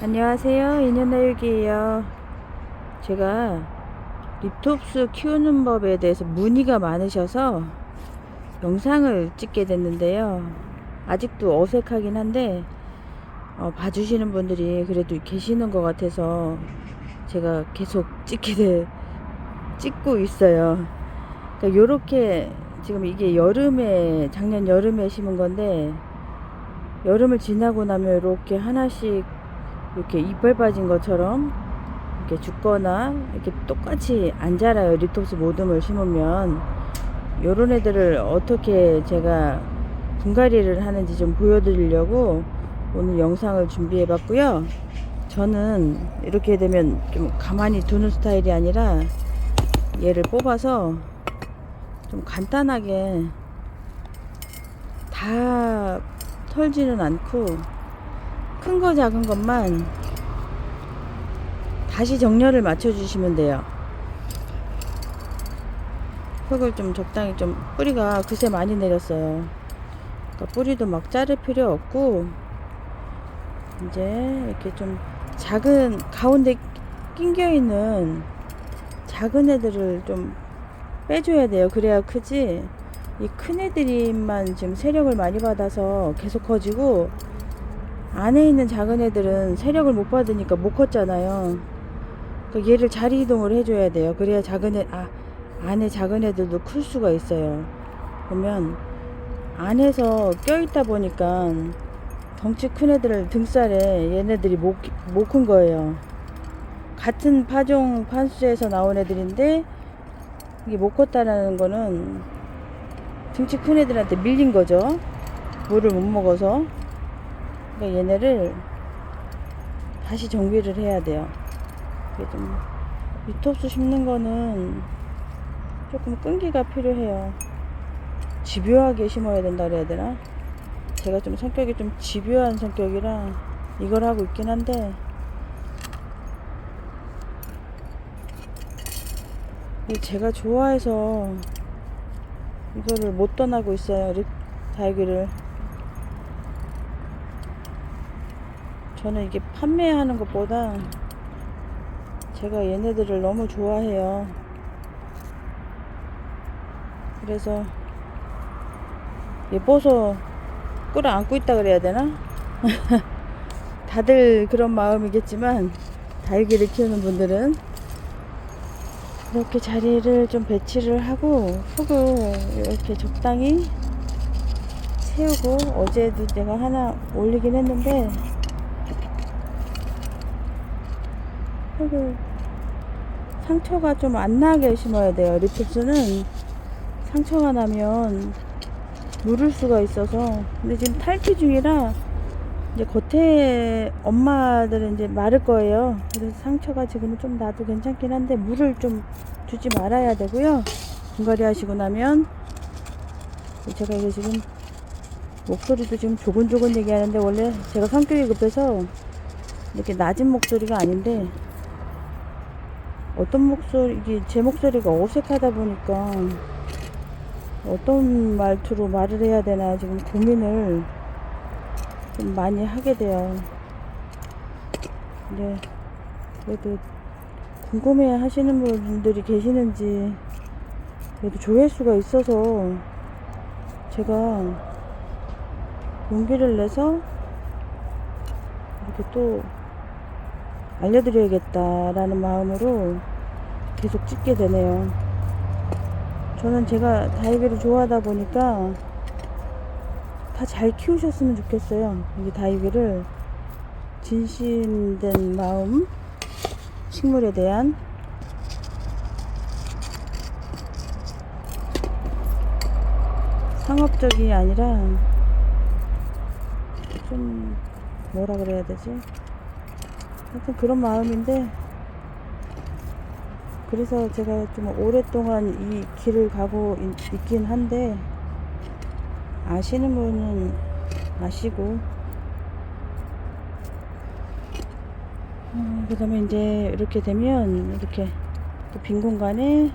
안녕하세요. 인연나육이에요. 제가 립톱스 키우는 법에 대해서 문의가 많으셔서 영상을 찍게 됐는데요. 아직도 어색하긴 한데 어, 봐주시는 분들이 그래도 계시는 것 같아서 제가 계속 찍게 돼 찍고 있어요. 그러니까 요렇게 지금 이게 여름에 작년 여름에 심은 건데 여름을 지나고 나면 이렇게 하나씩 이렇게 이빨 빠진 것처럼 이렇게 죽거나 이렇게 똑같이 안 자라요. 립톱스 모듬을 심으면 요런 애들을 어떻게 제가 분갈이를 하는지 좀 보여드리려고 오늘 영상을 준비해 봤고요. 저는 이렇게 되면 좀 가만히 두는 스타일이 아니라 얘를 뽑아서 좀 간단하게 다 털지는 않고 큰 거 작은 것만 다시 정렬을 맞춰 주시면 돼요. 흙을 좀 적당히 좀 뿌리가 그새 많이 내렸어요. 그러니까 뿌리도 막 자를 필요 없고 이제 이렇게 좀 작은 가운데 낑겨 있는 작은 애들을 좀 빼줘야 돼요. 그래야 크지. 이 큰 애들이만 지금 세력을 많이 받아서 계속 커지고 안에 있는 작은 애들은 세력을 못 받으니까 못 컸잖아요. 그러니까 얘를 자리 이동을 해줘야 돼요. 그래야 작은 애, 아, 안에 작은 애들도 클 수가 있어요. 그러면 안에서 껴있다 보니까 덩치 큰 애들을 등살에 얘네들이 못, 못 큰 거예요. 같은 파종 판수에서 나온 애들인데 이게 못 컸다라는 거는 등치 큰 애들한테 밀린 거죠. 물을 못 먹어서. 그러니까 얘네를 다시 정비를 해야 돼요. 이게 좀 유톱수 심는 거는 조금 끈기가 필요해요. 집요하게 심어야 된다 그래야 되나? 제가 좀 성격이 좀 집요한 성격이라 이걸 하고 있긴 한데 제가 좋아해서 이거를 못 떠나고 있어요. 립 달기를. 저는 이게 판매하는 것보다 제가 얘네들을 너무 좋아해요. 그래서 예뻐서 끌어안고 있다 그래야 되나? 다들 그런 마음이겠지만 달기를 키우는 분들은 이렇게 자리를 좀 배치를 하고 흙을 이렇게 적당히 채우고 어제도 내가 하나 올리긴 했는데 흙을 상처가 좀 안 나게 심어야 돼요. 리프스는 상처가 나면 물을 수가 있어서 근데 지금 탈피 중이라 이제 겉에 엄마들은 이제 마를 거예요. 그래서 상처가 지금은 좀 나도 괜찮긴 한데 물을 좀 주지 말아야 되고요. 분갈이 하시고 나면 제가 이게 지금 목소리도 지금 조곤조곤 얘기하는데 원래 제가 성격이 급해서 이렇게 낮은 목소리가 아닌데 어떤 목소리 이게 제 목소리가 어색하다 보니까 어떤 말투로 말을 해야 되나 지금 고민을 좀 많이 하게 돼요. 근데 그래도 궁금해 하시는 분들이 계시는지 그래도 조회수가 있어서 제가 용기를 내서 이렇게 또 알려드려야겠다라는 마음으로 계속 찍게 되네요. 저는 제가 다이비를 좋아하다 보니까 다 잘 키우셨으면 좋겠어요. 이 다이비를 진심된 마음, 식물에 대한 상업적이 아니라 좀 뭐라 그래야 되지? 하여튼 그런 마음인데 그래서 제가 좀 오랫동안 이 길을 가고 있, 있긴 한데 아시는 분은 아시고 어, 그 다음에 이제 이렇게 되면 이렇게 또빈 공간에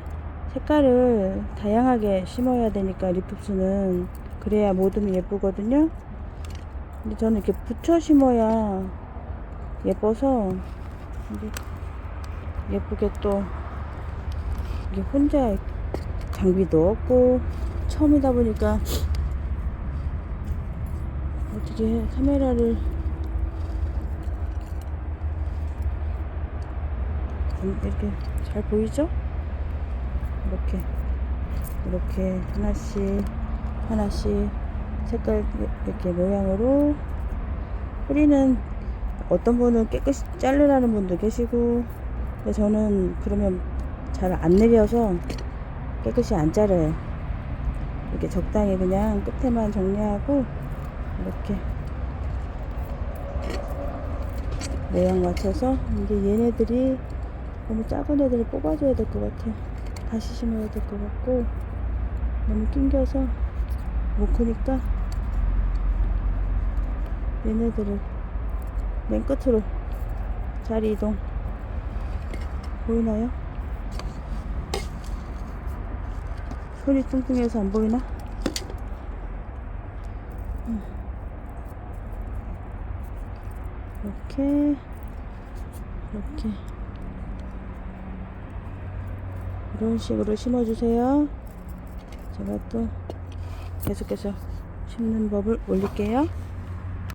색깔을 다양하게 심어야 되니까 리프스는 그래야 모듬이 예쁘거든요. 근데 저는 이렇게 붙여 심어야 예뻐서 예쁘게 또 이게 혼자 장비도 없고 처음이다 보니까 어떻게 해, 카메라를 음, 이렇게 잘 보이죠? 이렇게 이렇게 하나씩 하나씩 색깔 이렇게 모양으로 뿌리는 어떤 분은 깨끗이 자르라는 분도 계시고 근데 저는 그러면 잘 안 내려서 깨끗이 안 자르요 이렇게 적당히 그냥 끝에만 정리하고 이렇게 모양 맞춰서 이제 얘네들이 너무 작은 애들을 뽑아줘야 될 것 같아요 다시 심어야 될 것 같고 너무 낑겨서 못 크니까 얘네들을 맨 끝으로 자리 이동 보이나요? 손이 뚱뚱해서 안 보이나? 음. 이렇게 이렇게 이런 식으로 심어주세요. 제가 또 계속해서 심는 법을 올릴게요.